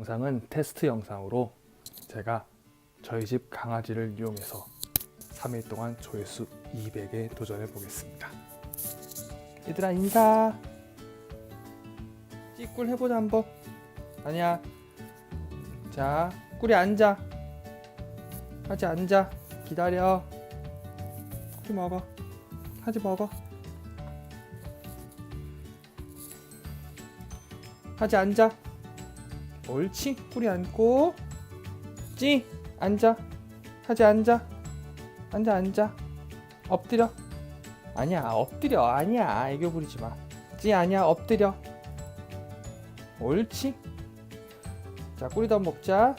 영상은 테스트 영상으로 제가 저희 집 강아지를 이용해서 3일 동안 조회수 200에 도전해 보겠습니다. 얘들아 인사. 찌꿀 해보자 한번. 아니야. 자, 꿀이 앉아. 하지 앉아. 기다려. 꿀이 먹어. 하지 먹어. 하지 앉아. 옳지. 꿀이 앉고. 찌. 앉아. 하지 앉아. 앉아 앉아. 엎드려. 아니야 엎드려. 아니야 애교 부리지 마. 찌 아니야 엎드려. 옳지. 자 한번 먹자.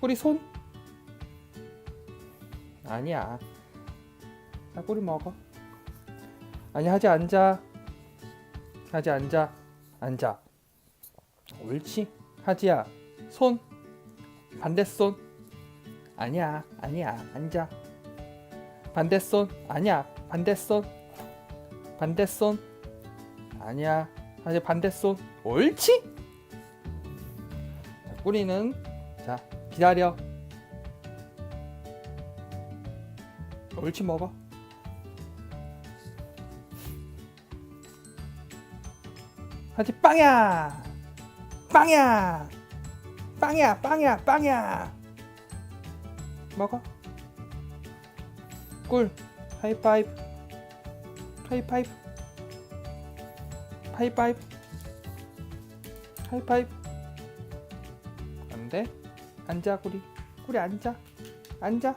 꿀이 손. 아니야. 자 꿀이 먹어. 아니야 하지 앉아. 하지 앉아. 앉아. 옳지. 하지야. 손. 반대손. 아니야. 아니야. 앉아. 반대손. 아니야. 반대손. 반대손. 아니야. 하지 반대손. 옳지. 자, 꾸리는 자, 기다려. 옳지 먹어. 하지 빵야. 빵야. 빵야. 빵야. 빵야. 먹어. 꿀. 하이파이브. 하이파이브. 하이파이브. 하이파이브. 안 돼. 앉아, 꿀이. 꿀이 앉아. 앉아.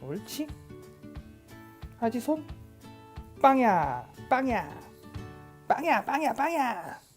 옳지. 하지 손. 빵야. 빵야. 빵야. 빵야. 빵야.